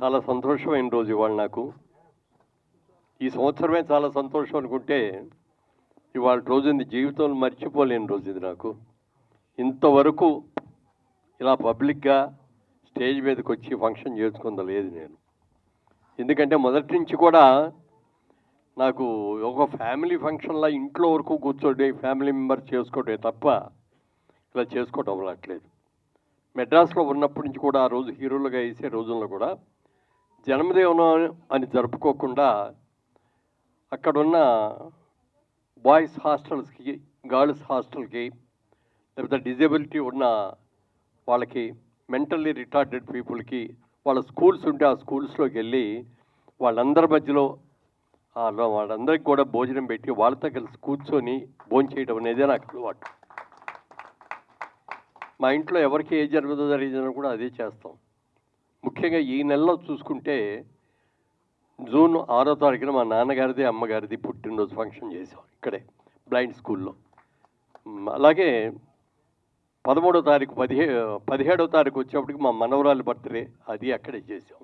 చాలా సంతోషమైన రోజు ఇవాళ నాకు. ఈ సంవత్సరమే చాలా సంతోషం అనుకుంటే ఇవాళ రోజుని జీవితంలో మర్చిపోలేని రోజు ఇది నాకు. ఇంతవరకు ఇలా పబ్లిక్గా స్టేజ్ మీదకి వచ్చి ఫంక్షన్ చేసుకుందా లేదు నేను. ఎందుకంటే మొదటి నుంచి కూడా నాకు ఒక ఫ్యామిలీ ఫంక్షన్లా ఇంట్లో వరకు కూర్చోండి ఫ్యామిలీ మెంబర్స్ చేసుకోవటమే తప్ప ఇలా చేసుకోవటం అవ్వట్లేదు మెడ్రాస్లో ఉన్నప్పటి నుంచి కూడా ఆ రోజు హీరోలుగా వేసే రోజుల్లో కూడా జన్మదినం అని జరుపుకోకుండా అక్కడున్న బాయ్స్ హాస్టల్స్కి గర్ల్స్ హాస్టల్కి లేకపోతే డిజేబిలిటీ ఉన్న వాళ్ళకి మెంటల్లీ రిటార్డెడ్ పీపుల్కి వాళ్ళ స్కూల్స్ ఉంటే ఆ స్కూల్స్లోకి వెళ్ళి వాళ్ళందరి మధ్యలో వాళ్ళందరికీ కూడా భోజనం పెట్టి వాళ్ళతో కలిసి కూర్చొని భోజనం చేయడం అనేదే నాకు అలవాటు. మా ఇంట్లో ఎవరికి ఏ జరుగుతుందో జరిగిందో కూడా అదే చేస్తాం. ముఖ్యంగా ఈ నెలలో చూసుకుంటే జూన్ ఆరో తారీఖున మా నాన్నగారిది అమ్మగారిది పుట్టినరోజు ఫంక్షన్ చేసాం ఇక్కడే బ్లైండ్ స్కూల్లో. అలాగే పదమూడో తారీఖు పదిహే పదిహేడవ తారీఖు వచ్చేప్పటికి మా మనవరాలు బర్త్డే అది అక్కడే చేసాం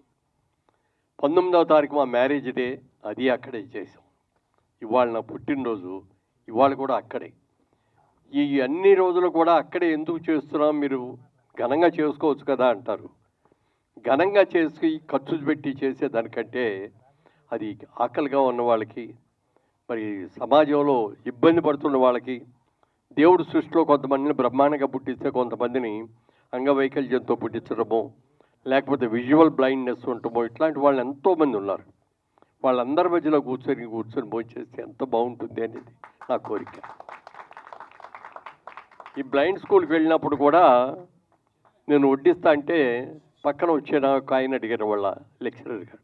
పంతొమ్మిదవ తారీఖు మా మ్యారేజ్ డే అది అక్కడే చేసాం ఇవాళ నా పుట్టినరోజు ఇవాళ కూడా అక్కడే. ఈ అన్ని రోజులు కూడా అక్కడే ఎందుకు చేస్తున్నాం మీరు ఘనంగా చేసుకోవచ్చు కదా అంటారు. ఘనంగా చేసి ఖర్చు పెట్టి చేసే దానికంటే అది ఆకలిగా ఉన్న వాళ్ళకి మరి సమాజంలో ఇబ్బంది పడుతున్న వాళ్ళకి దేవుడు సృష్టిలో కొంతమందిని బ్రహ్మాండంగా పుట్టిస్తే కొంతమందిని అంగవైకల్యంతో పుట్టించడమో లేకపోతే విజువల్ బ్లైండ్నెస్ ఉండటమో ఇట్లాంటి వాళ్ళు ఎంతోమంది ఉన్నారు. వాళ్ళందరి మధ్యలో కూర్చొని కూర్చొని భోజనం చేస్తే ఎంత బాగుంటుంది అనేది నా కోరిక. ఈ బ్లైండ్ స్కూల్కి వెళ్ళినప్పుడు కూడా నేను వడ్డిస్తా అంటే పక్కన వచ్చిన ఒక ఆయన అడిగారు వాళ్ళ లెక్చరర్ గారు.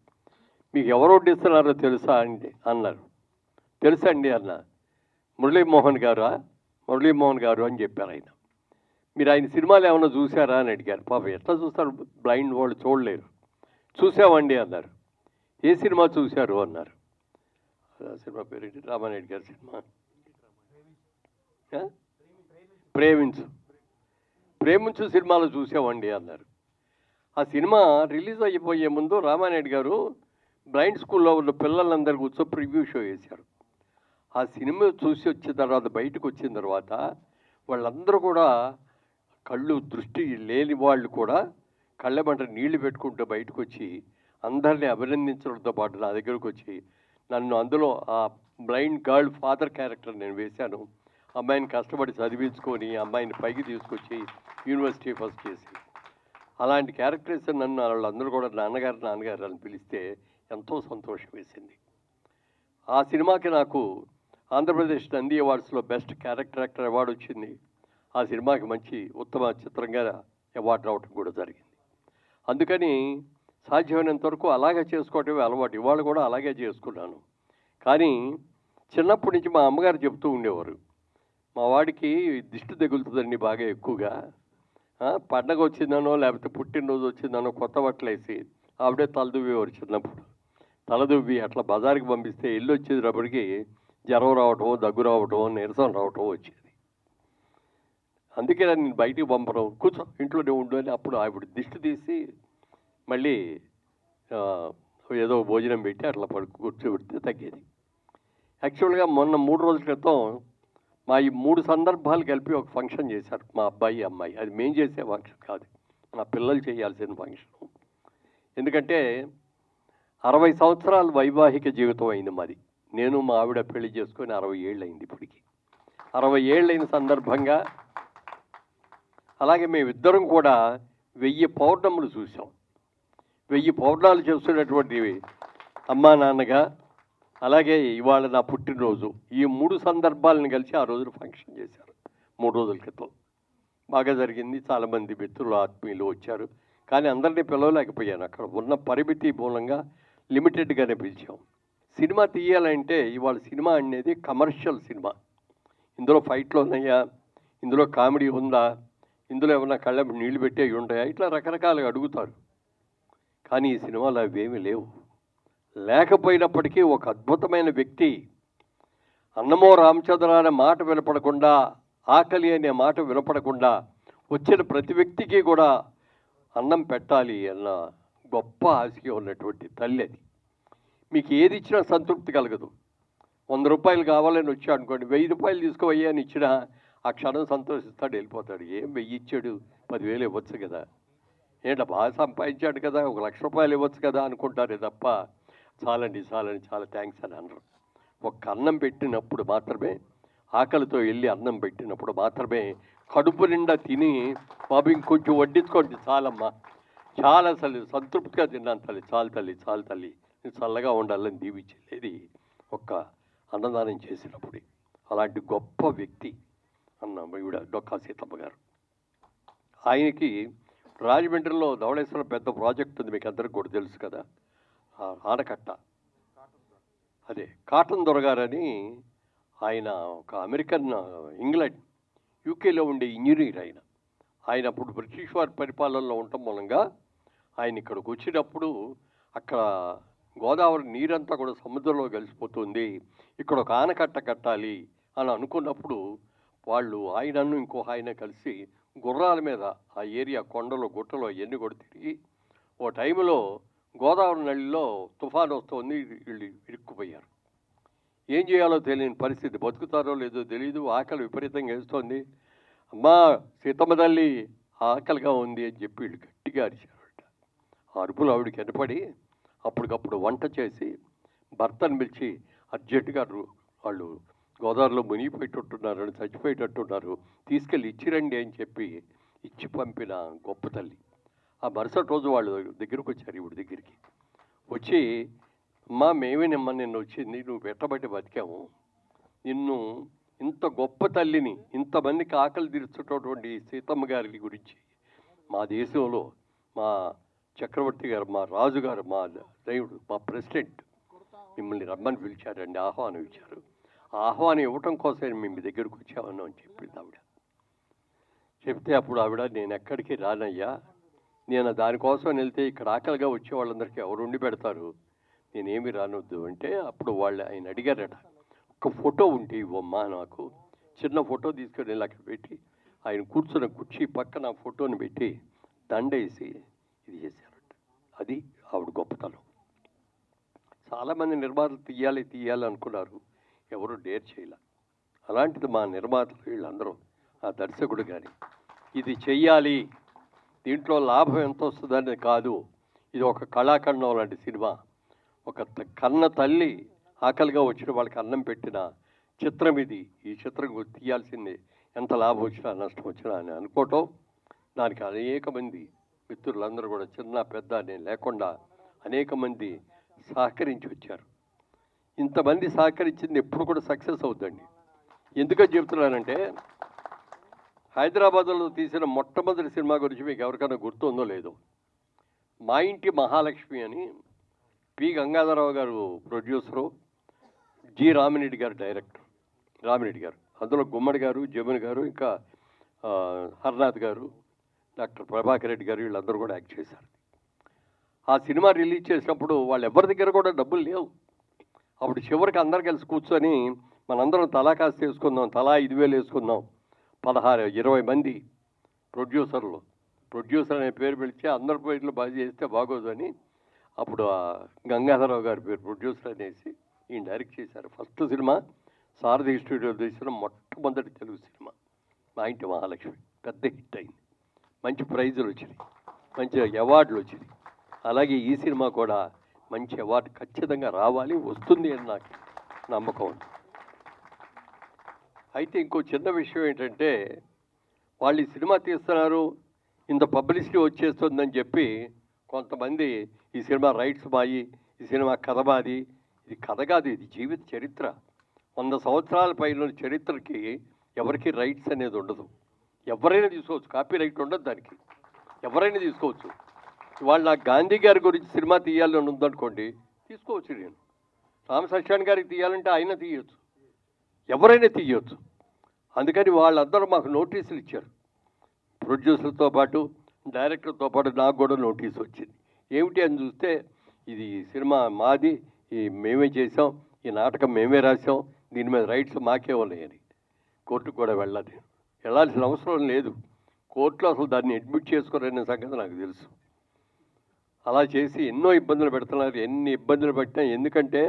మీకు ఎవరు వడ్డిస్తున్నారో తెలుసా? అండి అన్నారు. తెలుసా అండి అన్న. మురళీమోహన్ గారా? మురళీమోహన్ గారు అని చెప్పారు ఆయన. మీరు ఆయన సినిమాలు ఏమైనా చూసారా అని అడిగారు. పాప ఎట్లా చూస్తారు? బ్లైండ్ వాళ్ళు చూడలేరు. చూసామండి అన్నారు. ఏ సినిమా చూశారు? అన్నారు. సినిమా పేరు రామారెడ్డి గారు గారి సినిమా ప్రేమించు. ప్రేమించు సినిమాలు చూసామండి అన్నారు. ఆ సినిమా రిలీజ్ అయిపోయే ముందు రామానాయుడు గారు బ్లైండ్ స్కూల్లో ఉన్న పిల్లలందరూ కూర్చో ప్రివ్యూ షో వేశారు. ఆ సినిమా చూసి వచ్చిన తర్వాత బయటకు వచ్చిన తర్వాత వాళ్ళందరూ కూడా కళ్ళు దృష్టి లేని వాళ్ళు కూడా కళ్ళమంట నీళ్ళు పెట్టుకుంటూ బయటకు వచ్చి అందరినీ అభినందించడంతో పాటు నా దగ్గరకు వచ్చి నన్ను అందులో ఆ బ్లైండ్ గర్ల్ ఫాదర్ క్యారెక్టర్ నేను వేశాను. అమ్మాయిని కష్టపడి చదివించుకొని అమ్మాయిని పైకి తీసుకొచ్చి యూనివర్సిటీ ఫస్ట్ చేసి అలాంటి క్యారెక్టర్స్ నన్ను వాళ్ళందరూ కూడా నాన్నగారు నాన్నగారు అని పిలిస్తే ఎంతో సంతోషం వేసింది. ఆ సినిమాకి నాకు ఆంధ్రప్రదేశ్ నంది అవార్డ్స్లో బెస్ట్ క్యారెక్టర్ యాక్టర్ అవార్డు వచ్చింది. ఆ సినిమాకి మంచి ఉత్తమ చిత్రంగా అవార్డు రావటం కూడా జరిగింది. అందుకని సాధ్యమైనంత వరకు అలాగే చేసుకోవటమే అలవాటు. ఇవాళ కూడా అలాగే చేసుకున్నాను. కానీ చిన్నప్పటి నుంచి మా అమ్మగారు చెప్తూ ఉండేవారు మా వాడికి దిష్టి తగులుతుందండి బాగా ఎక్కువగా. పండగ వచ్చిందనో లేకపోతే పుట్టినరోజు వచ్చిందనో కొత్త బట్టలు వేసి ఆవిడే తలదువ్వేవారు చిన్నప్పుడు. తలదువ్వి అట్లా బజార్కి పంపిస్తే ఇల్లు వచ్చేటప్పటికి జ్వరం రావటం దగ్గు రావటం నీరసం రావటం వచ్చేది. అందుకే నేను బయటికి పంపడం కూర్చో ఇంట్లోనే ఉండు అని అప్పుడు ఆవిడ దిష్టి తీసి మళ్ళీ ఏదో భోజనం పెట్టి అట్లా పడుకు కూర్చోబెడితే తగ్గేది. యాక్చువల్గా మొన్న మూడు రోజుల క్రితం మా ఈ మూడు సందర్భాలు కలిపి ఒక ఫంక్షన్ చేశారు మా అబ్బాయి అమ్మాయి. అది మేం చేసే ఫంక్షన్ కాదు. మా పిల్లలు చేయాల్సిన ఫంక్షన్. ఎందుకంటే అరవై సంవత్సరాల వైవాహిక జీవితం అయింది మాది. నేను మా ఆవిడ పెళ్ళి చేసుకొని అరవై ఏళ్ళు అయింది ఇప్పటికి. అరవై ఏళ్ళైన సందర్భంగా అలాగే మేమిద్దరం కూడా వెయ్యి పౌర్ణములు చూసాం వెయ్యి పౌర్ణాలు చేస్తున్నటువంటి అమ్మా నాన్నగా అలాగే ఇవాళ నా పుట్టినరోజు. ఈ మూడు సందర్భాలను కలిసి ఆ రోజున ఫంక్షన్ చేశారు. మూడు రోజుల క్రితం. బాగా జరిగింది. చాలామంది మిత్రులు ఆత్మీయులు వచ్చారు. కానీ అందరినీ పిలవలేకపోయాను. అక్కడ ఉన్న పరిమితి మూలంగా లిమిటెడ్గానే పిలిచాం. సినిమా తీయాలంటే ఇవాళ సినిమా అనేది కమర్షియల్ సినిమా. ఇందులో ఫైట్లు ఉన్నాయా? ఇందులో కామెడీ ఉందా? ఇందులో ఏమైనా కళ్ళ నీళ్ళు పెట్టేవి ఉంటాయా? ఇట్లా రకరకాలుగా అడుగుతారు. కానీ ఈ సినిమాలో అవేమీ లేవు. లేకపోయినప్పటికీ ఒక అద్భుతమైన వ్యక్తి అన్నమో రామచంద్ర అనే మాట వినపడకుండా ఆకలి అనే మాట వినపడకుండా వచ్చిన ప్రతి వ్యక్తికి కూడా అన్నం పెట్టాలి అన్న గొప్ప ఆశగా ఉన్నటువంటి తల్లి అది. మీకు ఏది ఇచ్చినా సంతృప్తి కలగదు. వంద రూపాయలు కావాలని వచ్చా అనుకోండి వెయ్యి రూపాయలు తీసుకోవయ్యా అని ఇచ్చినా ఆ క్షణం సంతోషిస్తాడు వెళ్ళిపోతాడు. ఏం వెయ్యి ఇచ్చాడు? పదివేలు ఇవ్వచ్చు కదా. ఏంట బాగా సంపాదించాడు కదా ఒక లక్ష రూపాయలు ఇవ్వచ్చు కదా అనుకుంటారే తప్ప చాలండి చాలండి చాలా థ్యాంక్స్ అని అనరు. ఒక్క అన్నం పెట్టినప్పుడు మాత్రమే ఆకలితో వెళ్ళి అన్నం పెట్టినప్పుడు మాత్రమే కడుపు నిండా తిని బాబు ఇంకొంచెం వడ్డించుకోండి చాలమ్మా. చాలా అసలు సంతృప్తిగా తిన్నాను తల్లి. చాలు తల్లి చాలు తల్లి. నేను చల్లగా ఉండాలని దీవించలేది ఒక్క అన్నదానం చేసినప్పుడు. అలాంటి గొప్ప వ్యక్తి అన్న ఈవిడ డొక్కా సీతమ్మ గారు. ఆయనకి రాజమండ్రిలో ధవళేశ్వరం పెద్ద ప్రాజెక్ట్ ఉంది మీకు అందరికీ కూడా తెలుసు కదా. ఆనకట్ట. అదే కాటన్ దొరగారని ఆయన ఒక అమెరికన్ ఇంగ్లాండ్ యూకేలో ఉండే ఇంజనీర్ ఆయన. ఆయన అప్పుడు బ్రిటిష్ వారి పరిపాలనలో ఉండటం మూలంగా ఆయన ఇక్కడికి వచ్చినప్పుడు అక్కడ గోదావరి నీరంతా కూడా సముద్రంలో కలిసిపోతుంది. ఇక్కడ ఒక ఆనకట్ట కట్టాలి అని అనుకున్నప్పుడు వాళ్ళు ఆయనను ఇంకో ఆయన కలిసి గుర్రాల మీద ఆ ఏరియా కొండలు గుట్టలు అవన్నీ కూడా తిరిగి ఓ టైంలో గోదావరి నదిలో తుఫాను వస్తుంది వీళ్ళు ఇరుక్కుపోయారు. ఏం చేయాలో తెలియని పరిస్థితి. బతుకుతారో లేదో తెలియదు ఆకలి విపరీతంగా వేస్తోంది. అమ్మా సీతమ్మ తల్లి ఆకలిగా ఉంది అని చెప్పి వీళ్ళు గట్టిగా అరిచారట. ఆ అరుపులు ఆవిడకి కనపడి అప్పటికప్పుడు వంట చేసి భర్తను పిలిచి అర్జెంటుగా వాళ్ళు గోదావరిలో మునిగిపోయేటట్టున్నారు చచ్చిపోయేటట్టున్నారు తీసుకెళ్ళి ఇచ్చిరండి అని చెప్పి ఇచ్చి పంపిన గొప్ప తల్లి. ఆ మరుసటి రోజు వాళ్ళు దగ్గరకు వచ్చారు ఇప్పుడు దగ్గరికి. వచ్చి అమ్మా నిమ్మ నిన్ను వచ్చింది నువ్వు పెట్టబట్టి బతికాము. నిన్ను ఇంత గొప్ప తల్లిని ఇంతమందికి ఆకలి తీర్చుటటువంటి సీతమ్మ గారి గురించి మా దేశంలో మా చక్రవర్తి గారు మా రాజుగారు మా దేవుడు మా ప్రెసిడెంట్ మిమ్మల్ని రమ్మని పిలిచారండి ఆహ్వానం ఇచ్చారు. ఆహ్వానం ఇవ్వటం కోసం మేము మీ దగ్గరకు వచ్చామని అని చెప్పింది ఆవిడ. చెప్తే అప్పుడు ఆవిడ నేను ఎక్కడికి రానయ్యా నేను దానికోసం వెళ్తే ఇక్కడ ఆకలిగా వచ్చే వాళ్ళందరికీ ఎవరు ఉండి పెడతారు? నేనేమి రానొద్దు అంటే అప్పుడు వాళ్ళు ఆయన అడిగారట. ఒక ఫోటో ఉంటే ఇవ్వమ్మా నాకు. చిన్న ఫోటో తీసుకొని వెళ్ళి అక్కడ పెట్టి ఆయన కూర్చున్న కుర్చీ పక్కన ఫోటోని పెట్టి దండేసి ఇది చేశారట. అది ఆవిడ గొప్పతనం. చాలామంది నిర్మాతలు తీయాలి తీయాలి అనుకున్నారు. ఎవరు డేర్ చేయలే. అలాంటిది మా నిర్మాతలు వీళ్ళందరూ ఆ దర్శకుడు కానీ ఇది చెయ్యాలి. దీంట్లో లాభం ఎంత వస్తుందని కాదు. ఇది ఒక కళాఖండం లాంటి సినిమా. ఒక కన్న తల్లి ఆకలిగా వచ్చిన వాళ్ళకి అన్నం పెట్టిన చిత్రం ఇది. ఈ చిత్రం తీయాల్సిందే. ఎంత లాభం వచ్చినా నష్టం వచ్చినా అని అనుకోవటం. దానికి అనేక మంది మిత్రులందరూ కూడా చిన్న పెద్ద అని లేకుండా అనేక మంది సహకరించి వచ్చారు. ఇంతమంది సహకరించింది ఎప్పుడు కూడా సక్సెస్ అవుతుందండి ఎందుకని చెప్తున్నానంటే హైదరాబాద్లో తీసిన మొట్టమొదటి సినిమా గురించి మీకు ఎవరికైనా గుర్తుందో లేదో. మా ఇంటి మహాలక్ష్మి అని పి. గంగాధరరావు గారు ప్రొడ్యూసరు జి. రామిరెడ్డి గారు డైరెక్టర్. రామిరెడ్డి గారు. అందులో గుమ్మడి గారు జమున్ గారు ఇంకా హర్నాథ్ గారు డాక్టర్ ప్రభాకర్ రెడ్డి గారు వీళ్ళందరూ కూడా యాక్ట్ చేశారు. ఆ సినిమా రిలీజ్ చేసినప్పుడు వాళ్ళు ఎవరి దగ్గర కూడా డబ్బులు లేవు. అప్పుడు చివరికి అందరు కలిసి కూర్చొని మనందరం తలా కాస్త వేసుకుందాం తలా ఐదు వేలు వేసుకుందాం పదహారు ఇరవై మంది ప్రొడ్యూసర్లు. ప్రొడ్యూసర్ అనే పేరు పిలిచి అందరి పేర్లు బాగా చేస్తే బాగోదు అని అప్పుడు గంగాధరరావు గారి పేరు ప్రొడ్యూసర్ అనేసి ఈయన డైరెక్ట్ చేశారు. ఫస్ట్ సినిమా సారథి స్టూడియో తీసిన మొట్టమొదటి తెలుగు సినిమా. మా ఇంటి మహాలక్ష్మి. పెద్ద హిట్ అయింది. మంచి ప్రైజులు వచ్చినాయి. మంచి అవార్డులు వచ్చినాయి. అలాగే ఈ సినిమా కూడా మంచి అవార్డు ఖచ్చితంగా రావాలి వస్తుంది అని నాకు నమ్మకం ఉంది. అయితే ఇంకో చిన్న విషయం ఏంటంటే వాళ్ళు ఈ సినిమా తీస్తున్నారు ఇంత పబ్లిసిటీ వచ్చేస్తుందని చెప్పి కొంతమంది ఈ సినిమా రైట్స్ మాయి ఈ సినిమా కథ మాది ఇది కథ కాదు ఇది జీవిత చరిత్ర. వంద సంవత్సరాల పైన చరిత్రకి ఎవరికి రైట్స్ అనేది ఉండదు. ఎవరైనా తీసుకోవచ్చు కాపీ రైట్ ఉండదు దానికి. ఎవరైనా తీసుకోవచ్చు. ఇవాళ నాకు గాంధీ గారి గురించి సినిమా తీయాలని ఉందనుకోండి తీసుకోవచ్చు నేను. రామ సత్యాన్ గారికి తీయాలంటే ఆయన తీయచ్చు. ఎవరైనా తీయవచ్చు అందుకని వాళ్ళందరూ మాకు నోటీసులు ఇచ్చారు. ప్రొడ్యూసర్తో పాటు డైరెక్టర్తో పాటు నాకు కూడా నోటీస్ వచ్చింది. ఏమిటి అని చూస్తే ఇది సినిమా మాది ఈ మేమే చేసాం ఈ నాటకం మేమే రాసాం దీని మీద రైట్స్ మాకే ఉన్నాయని. కోర్టుకు కూడా వెళ్ళాలి వెళ్ళాల్సిన అవసరం లేదు. కోర్టులో అసలు దాన్ని అడ్మిట్ చేసుకోరనే సంగతి నాకు తెలుసు. అలా చేసి ఎన్నో ఇబ్బందులు పెడుతున్నారు. ఎన్ని ఇబ్బందులు పెట్టినా ఎందుకంటే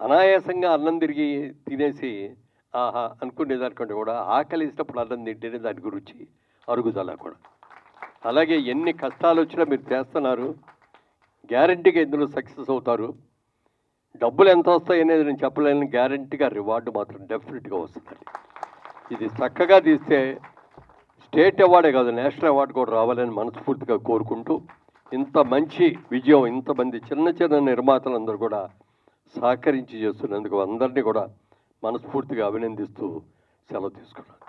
అనాయాసంగా అన్నం తిరిగి తినేసి ఆహా అనుకునేదానికంటే కూడా ఆకలిసినప్పుడు అన్నం తింటేనే దాని గురించి అరుగుదల కూడా. అలాగే ఎన్ని కష్టాలు వచ్చినా మీరు చేస్తున్నారు గ్యారంటీగా ఇందులో సక్సెస్ అవుతారు. డబ్బులు ఎంత వస్తాయి అనేది నేను చెప్పలేను గ్యారంటీగా రివార్డు మాత్రం డెఫినెట్గా వస్తుందండి. ఇది చక్కగా తీస్తే స్టేట్ అవార్డే కాదు నేషనల్ అవార్డు కూడా రావాలని మనస్ఫూర్తిగా కోరుకుంటూ ఇంత మంచి విజయం ఇంతమంది చిన్న చిన్న నిర్మాతలందరూ కూడా సహకరించి చేస్తున్నందుకు అందరినీ కూడా మనస్ఫూర్తిగా అభినందిస్తూ సెలవు తీసుకున్నాను.